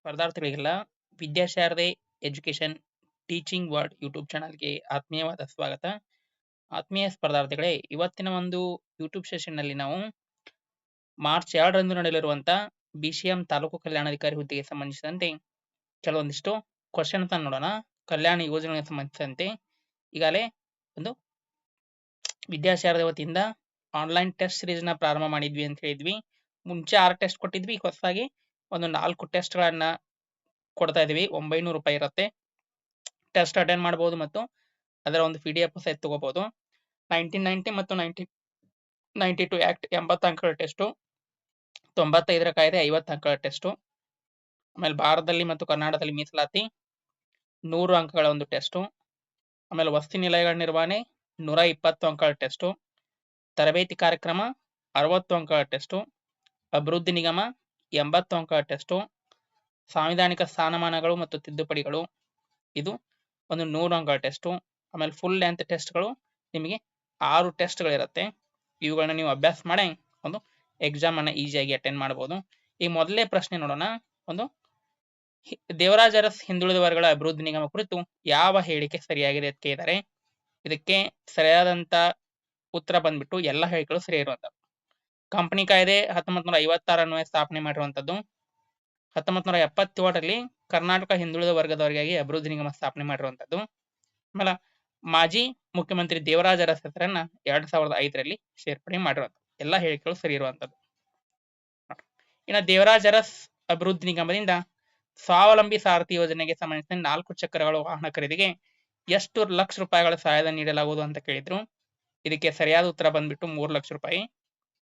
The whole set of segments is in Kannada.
ಸ್ಪರ್ಧಾರ್ಥಿಗಳಿಗೆಲ್ಲ Vidyasharade education teaching word YouTube ಚಾನಲ್ಗೆ ಆತ್ಮೀಯವಾದ ಸ್ವಾಗತ. ಆತ್ಮೀಯ ಸ್ಪರ್ಧಾರ್ಥಿಗಳೇ, ಇವತ್ತಿನ ಒಂದು ಯೂಟ್ಯೂಬ್ ಸೆಷನ್ನಲ್ಲಿ ನಾವು ಮಾರ್ಚ್ ಎರಡರಂದು ನಡೆಯಲಿರುವಂಥ ಬಿ ಸಿ ಎಂ ತಾಲೂಕು ಕಲ್ಯಾಣಾಧಿಕಾರಿ ಹುದ್ದೆಗೆ ಸಂಬಂಧಿಸಿದಂತೆ ಕೆಲವೊಂದಿಷ್ಟು ಕ್ವಶನ್ ಅಂತ ನೋಡೋಣ. ಕಲ್ಯಾಣ ಯೋಜನೆಗೆ ಸಂಬಂಧಿಸಿದಂತೆ ಈಗಾಗಲೇ ಒಂದು ವಿದ್ಯಾಶಾರದೆ ವತಿಯಿಂದ ಆನ್ಲೈನ್ ಟೆಸ್ಟ್ ಸೀರೀಸ್ನ ಪ್ರಾರಂಭ ಮಾಡಿದ್ವಿ ಅಂತ ಹೇಳಿದ್ವಿ. ಮುಂಚೆ ಆರು ಟೆಸ್ಟ್ ಕೊಟ್ಟಿದ್ವಿ, ಹೊಸದಾಗಿ ಒಂದು ನಾಲ್ಕು ಟೆಸ್ಟ್ ಗಳನ್ನ ಕೊಡ್ತಾ ಇದೀವಿ. ಒಂಬೈನೂರು ರೂಪಾಯಿ ಇರುತ್ತೆ. ಟೆಸ್ಟ್ ಅಟೆಂಡ್ ಮಾಡಬಹುದು ಮತ್ತು ಅದರ ಒಂದು ಪಿ ಡಿ ಎಫ್ ಸಹಿತ ತಗೋಬಹುದು ನೈನ್ಟೀನ್ ನೈನ್ಟಿ ಮತ್ತು ನೈನ್ಟಿ ನೈನ್ಟಿ ಟು ಆಕ್ಟ್ ಎಂಬತ್ತು ಅಂಕಗಳ ಟೆಸ್ಟು ತೊಂಬತ್ತೈದರ ಕಾಯ್ದೆ ಐವತ್ತು ಅಂಕಗಳ ಟೆಸ್ಟು ಆಮೇಲೆ ಭಾರತದಲ್ಲಿ ಮತ್ತು ಕರ್ನಾಟಕದಲ್ಲಿ ಮೀಸಲಾತಿ ನೂರು ಅಂಕಗಳ ಒಂದು ಟೆಸ್ಟು ಆಮೇಲೆ ವಸತಿ ನಿಲಯಗಳ ನಿರ್ವಹಣೆ ನೂರ ಇಪ್ಪತ್ತು ಅಂಕಗಳ ಟೆಸ್ಟು ತರಬೇತಿ ಕಾರ್ಯಕ್ರಮ ಅರವತ್ತು ಅಂಕಗಳ ಟೆಸ್ಟು ಅಭಿವೃದ್ಧಿ ನಿಗಮ ಎಂಬತ್ತು ಅಂಕ ಟೆಸ್ಟು, ಸಾಂವಿಧಾನಿಕ ಸ್ಥಾನಮಾನಗಳು ಮತ್ತು ತಿದ್ದುಪಡಿಗಳು. ಇದು ಒಂದು ನೂರು ಅಂಕ ಟೆಸ್ಟು. ಆಮೇಲೆ ಫುಲ್ ಲೆಂತ್ ಟೆಸ್ಟ್ಗಳು. ನಿಮಗೆ ಆರು ಟೆಸ್ಟ್ಗಳಿರುತ್ತೆ. ಇವುಗಳನ್ನ ನೀವು ಅಭ್ಯಾಸ ಮಾಡಿ ಒಂದು ಎಕ್ಸಾಮ್ ಅನ್ನ ಈಸಿಯಾಗಿ ಅಟೆಂಡ್ ಮಾಡಬಹುದು ಈ ಮೊದಲನೇ ಪ್ರಶ್ನೆ ನೋಡೋಣ. ಒಂದು ದೇವರಾಜ ಅರಸ್ ಹಿಂದುಳಿದ ವರ್ಗಗಳ ಅಭಿವೃದ್ಧಿ ನಿಗಮ ಕುರಿತು ಯಾವ ಹೇಳಿಕೆ ಸರಿಯಾಗಿದೆ ಅಂತ ಕೇಳಿದ್ದಾರೆ ಇದಕ್ಕೆ ಸರಿಯಾದಂತ ಉತ್ತರ ಬಂದ್ಬಿಟ್ಟು ಎಲ್ಲ ಹೇಳಿಕೆಗಳು ಸರಿ ಇರುವಂತದ್ದು ಕಂಪನಿ ಕಾಯ್ದೆ ಹತ್ತೊಂಬತ್ ನೂರ ಐವತ್ತಾರ ಅನ್ವಯ ಸ್ಥಾಪನೆ ಮಾಡಿರುವಂತದ್ದು ಹತ್ತೊಂಬತ್ ನೂರ ಎಪ್ಪತ್ತೇಳರಲ್ಲಿ ಕರ್ನಾಟಕ ಹಿಂದುಳಿದ ವರ್ಗದವರಿಗಾಗಿ ಅಭಿವೃದ್ಧಿ ನಿಗಮ ಸ್ಥಾಪನೆ ಮಾಡಿರುವಂತದ್ದು ಆಮೇಲೆ ಮಾಜಿ ಮುಖ್ಯಮಂತ್ರಿ ದೇವರಾಜ ಅರಸ್ ಹೆಸರನ್ನ ಎರಡ್ ಸಾವಿರದ ಐದರಲ್ಲಿ ಸೇರ್ಪಡೆ ಮಾಡಿರುವಂತದ್ದು ಎಲ್ಲ ಹೇಳಿಕೆಗಳು ಸರಿ ಇರುವಂತದ್ದು ಇನ್ನು ದೇವರಾಜ ಅರಸ್ ಅಭಿವೃದ್ಧಿ ನಿಗಮದಿಂದ ಸ್ವಾವಲಂಬಿ ಸಾರಥಿ ಯೋಜನೆಗೆ ಸಂಬಂಧಿಸಿದ ನಾಲ್ಕು ಚಕ್ರಗಳ ವಾಹನ ಖರೀದಿಗೆ ಎಷ್ಟು ಲಕ್ಷ ರೂಪಾಯಿಗಳ ಸಹಾಯಧನ ನೀಡಲಾಗುವುದು ಅಂತ ಕೇಳಿದ್ರು. ಇದಕ್ಕೆ ಸರಿಯಾದ ಉತ್ತರ ಬಂದ್ಬಿಟ್ಟು ಮೂರು ಲಕ್ಷ ರೂಪಾಯಿ.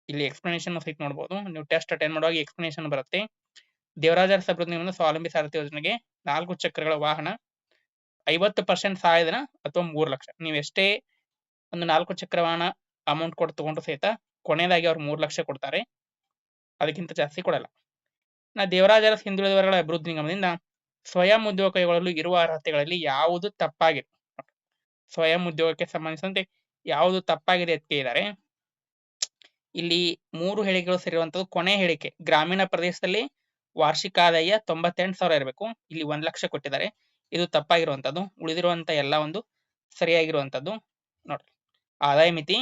ಇಲ್ಲಿ ಎಕ್ಸ್ಪ್ಲನೇಷನ್ ಸಹಿತ ನೋಡಬಹುದು ನೀವು ಟೆಸ್ಟ್ ಅಟೆಂಡ್ ಮಾಡುವಾಗ ಎಕ್ಸ್ಪ್ಲನೇಷನ್ ಬರುತ್ತೆ. ದೇವರಾಜ ನಿಗಮದ ಸ್ವಾವಲಂಬಿ ಸಾರಥಿ ಯೋಜನೆಗೆ ನಾಲ್ಕು ಚಕ್ರಗಳ ವಾಹನ, ಐವತ್ತು ಪರ್ಸೆಂಟ್ ಸಹಾಯಧನ ಅಥವಾ ಮೂರು ಲಕ್ಷ. ನೀವು ಎಷ್ಟೇ ಒಂದು ನಾಲ್ಕು ಚಕ್ರ ವಾಹನ ಅಮೌಂಟ್ ಕೊಟ್ಟು ತಗೊಂಡ್ರು ಸಹಿತ ಕೊನೆಯದಾಗಿ ಅವ್ರು ಮೂರು ಲಕ್ಷ ಕೊಡ್ತಾರೆ. ಅದಕ್ಕಿಂತ ಜಾಸ್ತಿ ಕೊಡಲ್ಲ. ನಾ ದೇವರಾಜ ಅರಸ್ ಅಭಿವೃದ್ಧಿ ನಿಗಮದಿಂದ ಸ್ವಯಂ ಉದ್ಯೋಗ ಕೈಗೊಳ್ಳಲು ಇರುವ ಅರ್ಹತೆಗಳಲ್ಲಿ ಯಾವುದು ತಪ್ಪಾಗಿದೆ? ಸ್ವಯಂ ಉದ್ಯೋಗಕ್ಕೆ ಸಂಬಂಧಿಸಿದಂತೆ ಯಾವುದು ತಪ್ಪಾಗಿದೆ ಅಂತ ಕೇಳಿದ್ದಾರೆ ಇಲ್ಲಿ ಮೂರು ಹೇಳಿಕೆಗಳು ಸೇರಿರುವಂತದ್ದು ಕೊನೆ ಹೇಳಿಕೆ. ಗ್ರಾಮೀಣ ಪ್ರದೇಶದಲ್ಲಿ ವಾರ್ಷಿಕ ಆದಾಯ ತೊಂಬತ್ತೆಂಟು ಸಾವಿರ ಇರಬೇಕು. ಇಲ್ಲಿ ಒಂದ್ ಲಕ್ಷ ಕೊಟ್ಟಿದ್ದಾರೆ. ಇದು ತಪ್ಪಾಗಿರುವಂತದ್ದು. ಉಳಿದಿರುವಂತ ಎಲ್ಲ ಒಂದು ಸರಿಯಾಗಿರುವಂತದ್ದು. ನೋಡ್ರಿ. ಆದಾಯ ಮಿತಿ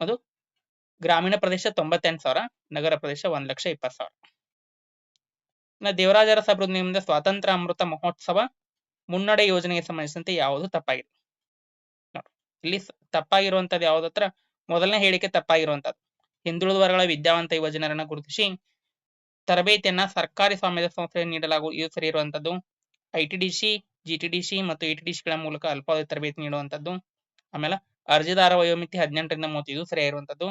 ಅದು ಗ್ರಾಮೀಣ ಪ್ರದೇಶ ತೊಂಬತ್ತೆಂಟು ಸಾವಿರ, ನಗರ ಪ್ರದೇಶ ಒಂದ್ ಲಕ್ಷ ಇಪ್ಪತ್ತು ಸಾವಿರ. ಇನ್ನು ದೇವರಾಜರ ಅರಸ್ ಸ್ವಾತಂತ್ರ್ಯ ಅಮೃತ ಮಹೋತ್ಸವ ಮುನ್ನಡೆ ಯೋಜನೆಗೆ ಸಂಬಂಧಿಸಿದಂತೆ ಯಾವುದು ತಪ್ಪಾಗಿದೆ ನೋಡ್ರಿ. ಇಲ್ಲಿ ತಪ್ಪಾಗಿರುವಂತದ್ದು ಯಾವ್ದತ್ರ ಮೊದಲನೇ ಹೇಳಿಕೆ ತಪ್ಪಾಗಿರುವಂತದ್ದು. ಹಿಂದುಳಿದ ವರ್ಗಗಳ ವಿದ್ಯಾವಂತ ಯುವಜನರನ್ನ ಗುರುತಿಸಿ ತರಬೇತಿಯನ್ನ ಸರ್ಕಾರಿ ಸ್ವಾಮ್ಯದ ಸಂಸ್ಥೆಗೆ ನೀಡಲಾಗುವ ಇದು ಸರಿ ಇರುವಂತದ್ದು. ಐಟಿಡಿಸಿ ಜಿಟಿಡಿಸಿ ಮತ್ತು ಎಟಿಡಿಸಿಗಳ ಮೂಲಕ ಅಲ್ಪಾವಧಿ ತರಬೇತಿ ನೀಡುವಂತದ್ದು. ಆಮೇಲೆ ಅರ್ಜಿದಾರ ವಯೋಮಿತಿ ಹದಿನೆಂಟರಿಂದ ಮೂವತ್ತು, ಇದು ಸರಿಯಾಗಿರುವಂತದ್ದು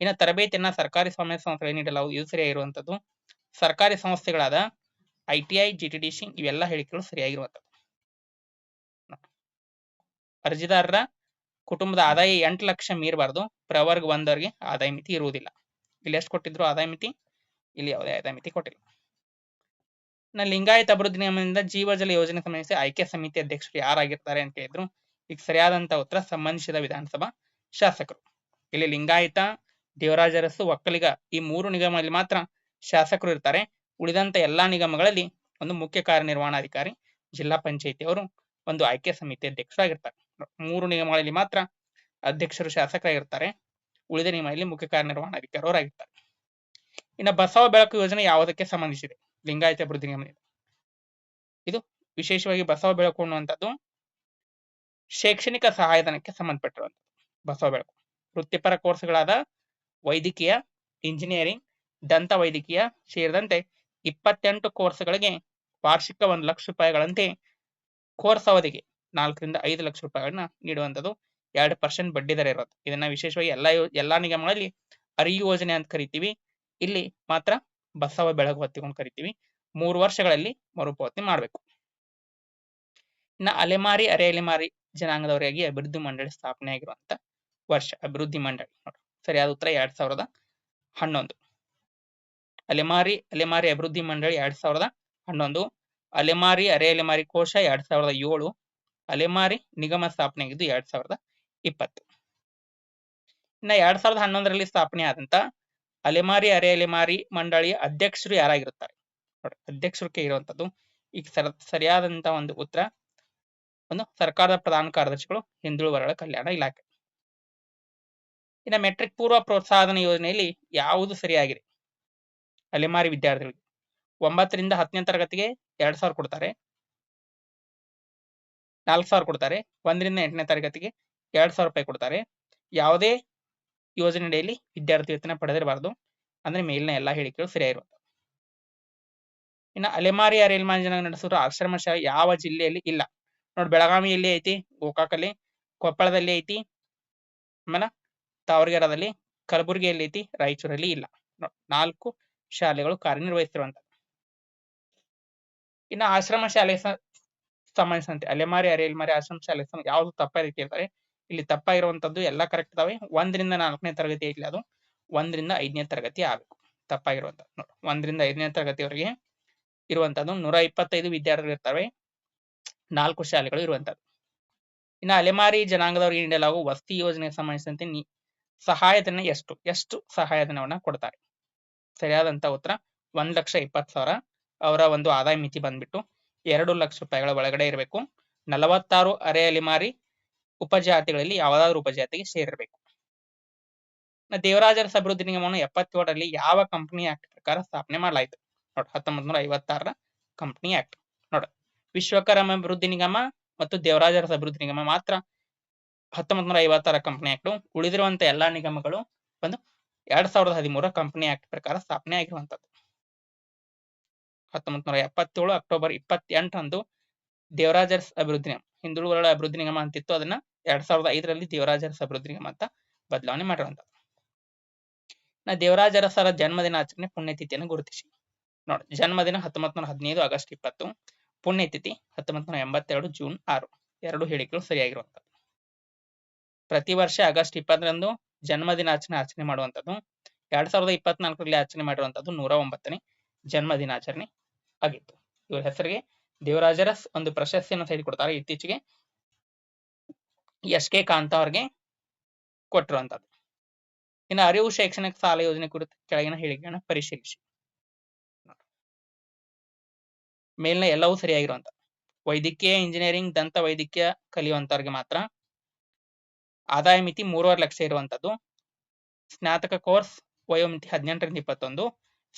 ಇನ್ನು ತರಬೇತಿಯನ್ನ ಸರ್ಕಾರಿ ಸ್ವಾಮ್ಯದ ಸಂಸ್ಥೆಗೆ ನೀಡಲಾಗುವ ಇದು ಸರಿಯಾಗಿರುವಂತದ್ದು ಸರ್ಕಾರಿ ಸಂಸ್ಥೆಗಳಾದ ಐಟಿಐ ಜಿಟಿಡಿಸಿ ಇವೆಲ್ಲ ಹೇಳಿಕೆಗಳು ಸರಿಯಾಗಿರುವಂತದ್ದು ಅರ್ಜಿದಾರರ ಕುಟುಂಬದ ಆದಾಯ ಎಂಟು ಲಕ್ಷ ಮೀರಬಾರ್ದು. ಪ್ರವರ್ಗ ಒಂದವರಿಗೆ ಆದಾಯ ಮಿತಿ ಇರುವುದಿಲ್ಲ. ಇಲ್ಲಿ ಎಷ್ಟು ಕೊಟ್ಟಿದ್ರು ಆದಾಯ ಮಿತಿ? ಇಲ್ಲಿ ಯಾವುದೇ ಆದಾಯ ಮಿತಿ ಕೊಟ್ಟಿಲ್ಲ. ನ ಲಿಂಗಾಯತ ಅಭಿವೃದ್ಧಿ ನಿಗಮದಿಂದ ಜೀವಜಲ ಯೋಜನೆ ಸಂಬಂಧಿಸಿ ಆಯ್ಕೆ ಸಮಿತಿ ಅಧ್ಯಕ್ಷರು ಯಾರಾಗಿರ್ತಾರೆ ಅಂತ ಹೇಳಿದ್ರು ಈಗ ಸರಿಯಾದಂತ ಉತ್ತರ ಸಂಬಂಧಿಸಿದ ವಿಧಾನಸಭಾ ಶಾಸಕರು. ಇಲ್ಲಿ ಲಿಂಗಾಯತ ದೇವರಾಜ ಅರಸು ಒಕ್ಕಲಿಗ ಈ ಮೂರು ನಿಗಮದಲ್ಲಿ ಮಾತ್ರ ಶಾಸಕರು ಇರ್ತಾರೆ. ಉಳಿದಂತ ಎಲ್ಲಾ ನಿಗಮಗಳಲ್ಲಿ ಒಂದು ಮುಖ್ಯ ಕಾರ್ಯನಿರ್ವಹಣಾಧಿಕಾರಿ, ಜಿಲ್ಲಾ ಪಂಚಾಯಿತಿ ಅವರು ಒಂದು ಆಯ್ಕೆ ಸಮಿತಿ ಅಧ್ಯಕ್ಷರಾಗಿರ್ತಾರೆ. ಮೂರು ನಿಯಮಗಳಲ್ಲಿ ಮಾತ್ರ ಅಧ್ಯಕ್ಷರು ಶಾಸಕರಾಗಿರ್ತಾರೆ. ಉಳಿದ ನಿಯಮದಲ್ಲಿ ಮುಖ್ಯ ಕಾರ್ಯನಿರ್ವಹಣಾಧಿಕಾರಿ ಅವರಾಗಿರ್ತಾರೆ ಇನ್ನು ಬಸವ ಬೆಳಕು ಯೋಜನೆ ಯಾವುದಕ್ಕೆ ಸಂಬಂಧಿಸಿದೆ? ಲಿಂಗಾಯತ ಅಭಿವೃದ್ಧಿ ನಿಯಮ ಇದು ವಿಶೇಷವಾಗಿ ಬಸವ ಬೆಳಕು ಅನ್ನುವಂಥದ್ದು ಶೈಕ್ಷಣಿಕ ಸಹಾಯಧನಕ್ಕೆ ಸಂಬಂಧಪಟ್ಟಿರುವಂಥದ್ದು. ಬಸವ ಬೆಳಕು. ವೃತ್ತಿಪರ ಕೋರ್ಸ್ಗಳಾದ ವೈದ್ಯಕೀಯ, ಇಂಜಿನಿಯರಿಂಗ್, ದಂತ ವೈದ್ಯಕೀಯ ಸೇರಿದಂತೆ ಇಪ್ಪತ್ತೆಂಟು ಕೋರ್ಸ್ಗಳಿಗೆ ವಾರ್ಷಿಕ ಒಂದು ಲಕ್ಷ ರೂಪಾಯಿಗಳಂತೆ ಕೋರ್ಸ್ ಅವಧಿಗೆ ನಾಲ್ಕರಿಂದ ಐದು ಲಕ್ಷ ರೂಪಾಯಿಗಳನ್ನ ನೀಡುವಂತದ್ದು ಎರಡು ಪರ್ಸೆಂಟ್ ಬಡ್ಡಿ ದರ ಇರುತ್ತೆ. ಇದನ್ನ ವಿಶೇಷವಾಗಿ ಎಲ್ಲಾ ಎಲ್ಲಾ ನಿಗಮಗಳಲ್ಲಿ ಅರಿ ಯೋಜನೆ ಅಂತ ಕರಿತೀವಿ. ಇಲ್ಲಿ ಮಾತ್ರ ಬಸವ ಬೆಳಗು ಹೊತ್ತಿಕೊಂಡು ಕರಿತೀವಿ. ಮೂರು ವರ್ಷಗಳಲ್ಲಿ ಮರುಪಾವತಿ ಮಾಡಬೇಕು. ಇನ್ನ ಅಲೆಮಾರಿ, ಅರೆ ಅಲೆಮಾರಿ ಜನಾಂಗದವರಿಗಾಗಿ ಅಭಿವೃದ್ಧಿ ಮಂಡಳಿ ಸ್ಥಾಪನೆ ಆಗಿರುವಂತ ವರ್ಷ, ಅಭಿವೃದ್ಧಿ ಮಂಡಳಿ. ನೋಡಿ ಸರಿಯಾದ ಉತ್ತರ ಎರಡ್ ಸಾವಿರದ ಹನ್ನೊಂದು. ಅಲೆಮಾರಿ ಅಲೆಮಾರಿ ಅಭಿವೃದ್ಧಿ ಮಂಡಳಿ ಎರಡ್ ಸಾವಿರದ ಹನ್ನೊಂದು. ಅಲೆಮಾರಿ, ಅರೆ ಅಲೆಮಾರಿ ಕೋಶ ಎರಡ್ ಸಾವಿರದ ಏಳು. ಅಲೆಮಾರಿ ನಿಗಮ ಸ್ಥಾಪನೆ ಆಗಿದ್ದು ಎರಡ್ ಸಾವಿರದ ಇಪ್ಪತ್ತು. ಇನ್ನ ಎರಡ್ ಸಾವಿರದ ಹನ್ನೊಂದರಲ್ಲಿ ಸ್ಥಾಪನೆ ಆದಂತ ಅಲೆಮಾರಿ ಅರೆ ಅಲೆಮಾರಿ ಮಂಡಳಿಯ ಅಧ್ಯಕ್ಷರು ಯಾರಾಗಿರುತ್ತಾರೆ? ನೋಡಿ ಅಧ್ಯಕ್ಷರಕ್ಕೆ ಇರುವಂತದ್ದು ಈಗ ಸರ, ಸರಿಯಾದಂತ ಒಂದು ಉತ್ತರ ಒಂದು ಸರ್ಕಾರದ ಪ್ರಧಾನ ಕಾರ್ಯದರ್ಶಿಗಳು ಹಿಂದುಳಿದ ಕಲ್ಯಾಣ ಇಲಾಖೆ. ಇನ್ನು ಮೆಟ್ರಿಕ್ ಪೂರ್ವ ಪ್ರೋತ್ಸಾಹನ ಯೋಜನೆಯಲ್ಲಿ ಯಾವುದು ಸರಿಯಾಗಿದೆ? ಅಲೆಮಾರಿ ವಿದ್ಯಾರ್ಥಿಗಳಿಗೆ ಒಂಬತ್ತರಿಂದ ಹತ್ತನೇ ತರಗತಿಗೆ ಎರಡ್ ಸಾವಿರ ಕೊಡ್ತಾರೆ. ನಾಲ್ಕು ಸಾವಿರ ಕೊಡ್ತಾರೆ, ಒಂದರಿಂದ ಎಂಟನೇ ತರಗತಿಗೆ ಎರಡ್ ಸಾವಿರ ರೂಪಾಯಿ ಕೊಡ್ತಾರೆ. ಯಾವುದೇ ಯೋಜನೆಯಲ್ಲಿ ವಿದ್ಯಾರ್ಥಿ ವೇತನ ಪಡೆದಿರಬಾರದು. ಅಂದ್ರೆ ಮೇಲಿನ ಎಲ್ಲಾ ಹೇಳಿಕೆಗಳು ಸರಿಯಾಗಿರುವಂತ ಇನ್ನು ಅಲೆಮಾರಿ ಅರೇಲ್ಮಾಂಜನ ನಡೆಸಿದ್ರು, ಆಶ್ರಮ ಶಾಲೆ ಯಾವ ಜಿಲ್ಲೆಯಲ್ಲಿ ಇಲ್ಲ. ನೋಡಿ ಬೆಳಗಾವಿಯಲ್ಲಿ ಐತಿ, ಗೋಕಾಕಲ್ಲಿ, ಕೊಪ್ಪಳದಲ್ಲಿ ಐತಿ ಆಮೇಲೆ ತಾವರಗೇರದಲ್ಲಿ, ಕಲಬುರಗಿಯಲ್ಲಿ ಐತಿ, ರಾಯಚೂರಲ್ಲಿ ಇಲ್ಲ. ನಾಲ್ಕು ಶಾಲೆಗಳು ಕಾರ್ಯನಿರ್ವಹಿಸಿರುವಂತ ಇನ್ನು ಆಶ್ರಮ ಶಾಲೆ ಸಂಬಂಧಿಸಿದಂತೆ ಅಲೆಮಾರಿ ಅರೇಲ್ಮಾರಿ ಆಶ್ರಮ ಯಾವ್ದು ತಪ್ಪಾಗಿ ಕೇಳ್ತಾರೆ. ಇಲ್ಲಿ ತಪ್ಪಾಗಿರುವಂತದ್ದು ಎಲ್ಲ ಕರೆಕ್ಟ್ ಇದಾವೆ. ಒಂದರಿಂದ ನಾಲ್ಕನೇ ತರಗತಿ ಐತಿ ಅದು. ಒಂದರಿಂದ ಐದನೇ ತರಗತಿ ಆಗಬೇಕು. ತಪ್ಪಾಗಿರುವಂತದ್ದು ನೋಡಿ. ಒಂದರಿಂದ ಐದನೇ ತರಗತಿವರೆಗೆ ಇರುವಂತದ್ದು ನೂರ ಇಪ್ಪತ್ತೈದು ವಿದ್ಯಾರ್ಥಿಗಳು ಇರ್ತವೆ. ನಾಲ್ಕು ಶಾಲೆಗಳು ಇರುವಂತದ್ದು ಇನ್ನು ಅಲೆಮಾರಿ ಜನಾಂಗದವರಿಗೆ ನೀಡಲಾಗುವ ವಸತಿ ಯೋಜನೆಗೆ ಸಂಬಂಧಿಸಿದಂತೆ ಸಹಾಯಧನ ಎಷ್ಟು? ಎಷ್ಟು ಸಹಾಯಧನವನ್ನ ಕೊಡ್ತಾರೆ? ಸರಿಯಾದಂತ ಉತ್ತರ, ಒಂದ್ ಲಕ್ಷ ಇಪ್ಪತ್ತು ಸಾವಿರ ಅವರ ಒಂದು ಆದಾಯ ಮಿತಿ ಬಂದ್ಬಿಟ್ಟು ಎರಡು ಲಕ್ಷ ರೂಪಾಯಿಗಳ ಒಳಗಡೆ ಇರಬೇಕು. ನಲವತ್ತಾರು ಅರೆ ಅಲೆಮಾರಿ ಉಪಜಾತಿಗಳಲ್ಲಿ ಯಾವುದಾದ್ರೂ ಉಪಜಾತಿಗೆ ಸೇರಿರಬೇಕು. ದೇವರಾಜರ ಅಭಿವೃದ್ಧಿ ನಿಗಮವನ್ನು ಎಪ್ಪತ್ತೇಳರಲ್ಲಿ ಯಾವ ಕಂಪನಿ ಆಕ್ಟ್ ಪ್ರಕಾರ ಸ್ಥಾಪನೆ ಮಾಡಲಾಯಿತು? ನೋಡಿ ಹತ್ತೊಂಬತ್ ನೂರ ಐವತ್ತಾರರ ಕಂಪನಿ ಆಕ್ಟ್. ನೋಡಿ, ವಿಶ್ವಕರ್ಮ ಅಭಿವೃದ್ಧಿ ನಿಗಮ ಮತ್ತು ದೇವರಾಜರ ಅಭಿವೃದ್ಧಿ ನಿಗಮ ಮಾತ್ರ ಹತ್ತೊಂಬತ್ ನೂರ ಐವತ್ತಾರ ಕಂಪನಿ ಆಕ್ಟ್. ಉಳಿದಿರುವಂತ ಎಲ್ಲಾ ನಿಗಮಗಳು ಒಂದು ಎರಡ್ ಸಾವಿರದ ಹದಿಮೂರ ಕಂಪನಿ ಆಕ್ಟ್ ಪ್ರಕಾರ ಸ್ಥಾಪನೆ ಆಗಿರುವಂತದ್ದು ಹತ್ತೊಂಬತ್ ನೂರ ಎಪ್ಪತ್ತೇಳು, ಅಕ್ಟೋಬರ್ ಇಪ್ಪತ್ತೆಂಟರಂದು ದೇವರಾಜರ್ಸ್ ಅಭಿವೃದ್ಧಿ ಹಿಂದುಳಿದ ಅಭಿವೃದ್ಧಿ ನಿಗಮ ಅಂತಿತ್ತು. ಅದನ್ನ ಎರಡ್ ಸಾವಿರದ ಐದರಲ್ಲಿ ದೇವರಾಜರ್ಸ್ ಅಭಿವೃದ್ಧಿ ನಿಗಮ ಅಂತ ಬದಲಾವಣೆ ಮಾಡಿರುವಂತದ್ದು ನಾ ದೇವರಾಜರಸರ ಜನ್ಮದಿನ ಆಚರಣೆ ಪುಣ್ಯತಿಥಿಯನ್ನು ಗುರುತಿಸಿ. ನೋಡಿ, ಜನ್ಮದಿನ ಹತ್ತೊಂಬತ್ ನೂರ ಹದಿನೈದು, ಆಗಸ್ಟ್ ಇಪ್ಪತ್ತು. ಪುಣ್ಯತಿಥಿ ಹತ್ತೊಂಬತ್ ನೂರ ಎಂಬತ್ತೆರಡು, ಜೂನ್ ಆರು. ಎರಡು ಹೇಳಿಕೆಗಳು ಸರಿಯಾಗಿರುವಂತದ್ದು ಪ್ರತಿ ವರ್ಷ ಆಗಸ್ಟ್ ಇಪ್ಪತ್ತರಂದು ಜನ್ಮದಿನಾಚರಣೆ ಆಚರಣೆ ಮಾಡುವಂತದ್ದು. ಎರಡ್ ಸಾವಿರದ ಇಪ್ಪತ್ನಾಲ್ಕರಲ್ಲಿ ಆಚರಣೆ ಮಾಡಿರುವಂತದ್ದು ನೂರ ಒಂಬತ್ತನೇ ಜನ್ಮ ದಿನಾಚರಣೆ ಆಗಿತ್ತು. ಇವರ ಹೆಸರಿಗೆ ದೇವರಾಜರಸ್ ಒಂದು ಪ್ರಶಸ್ತಿಯನ್ನು ತೆಗೆದುಕೊಡ್ತಾರೆ ಇತ್ತೀಚೆಗೆ. ಎಸ್ ಕೆ ಕಾಂತ ಅವ್ರಿಗೆ ಕೊಟ್ಟಿರುವಂತದ್ದು ಇನ್ನು ಅರಿವು ಶೈಕ್ಷಣಿಕ ಸಾಲ ಯೋಜನೆ ಕುರಿತು ಕೆಳಗಿನ ಹೇಳಿಕೆಯನ್ನು ಪರಿಶೀಲಿಸಿ. ಮೇಲಿನ ಎಲ್ಲವೂ ಸರಿಯಾಗಿರುವಂತ ವೈದ್ಯಕೀಯ ಇಂಜಿನಿಯರಿಂಗ್, ದಂತ ವೈದ್ಯಕೀಯ ಕಲಿಯುವಂತವ್ರಿಗೆ ಮಾತ್ರ ಆದಾಯ ಮಿತಿ ಮೂರುವರೆ ಲಕ್ಷ ಇರುವಂತದ್ದು ಸ್ನಾತಕ ಕೋರ್ಸ್ ವಯೋಮಿತಿ ಹದಿನೆಂಟರಿಂದ ಇಪ್ಪತ್ತೊಂದು,